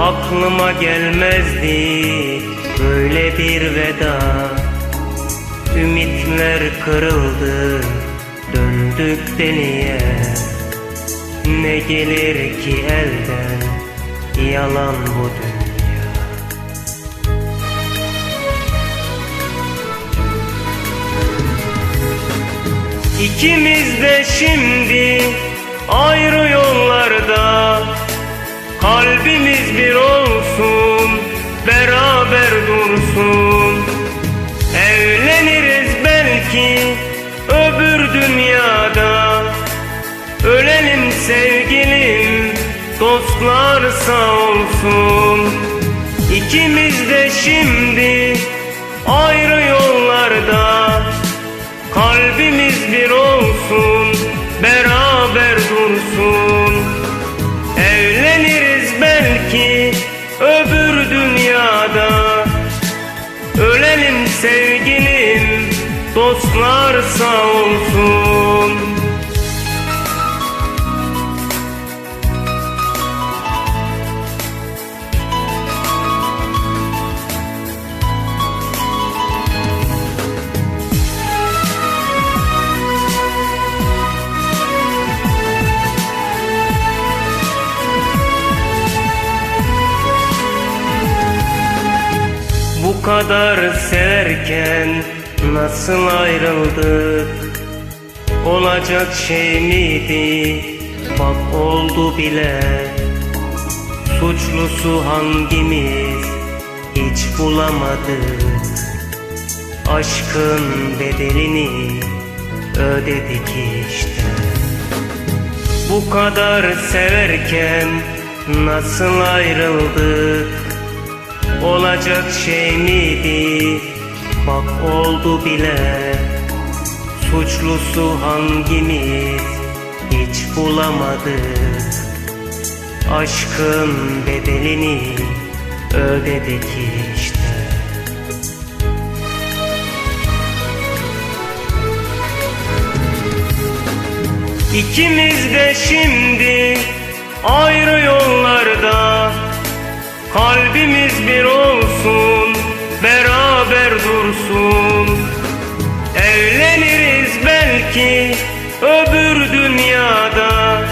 Aklıma gelmezdi böyle bir veda. Ümitler kırıldı döndük deliye Ne gelir ki elden yalan bu dünya? İkimiz de şimdi ayrı yollarda Kalbimiz bir olsun, beraber dursun. Evleniriz belki öbür dünyada. Ölelim sevgilim, dostlar sağ olsun. İkimiz de şimdi ayrı yollarda. Kalbimiz bir olsun, beraber dursun sevgilim, dostlar sağ olsun kadar severken nasıl ayrıldık? Olacak şey miydi? Bak oldu bile. Suçlusu hangimiz? Hiç bulamadık. Aşkın bedelini ödedik işte. Bu kadar severken nasıl ayrıldık Olacak şey miydi? Bak oldu bile. Suçlusu hangimiz? Hiç bulamadık. Aşkın bedelini ödedik işte. İkimiz de şimdi ayrı yollarda Kalbimiz bir olsun, beraber dursun. Evleniriz belki öbür dünyada.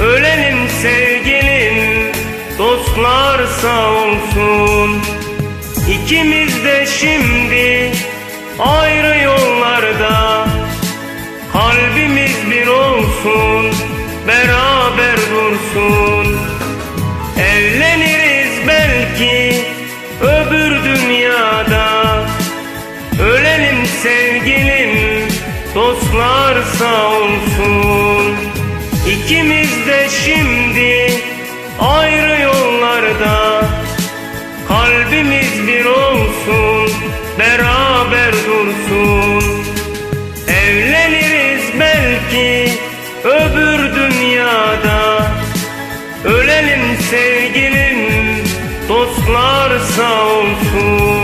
Ölelim sevgilim, dostlar sağ olsun. İkimiz de şimdi ayrı yollarda. Kalbimiz bir olsun, beraber dostlar sağ olsun. İkimiz de şimdi ayrı yollarda. Kalbimiz bir olsun beraber dursun. Evleniriz belki öbür dünyada. Ölelim sevgilim, dostlar sağ olsun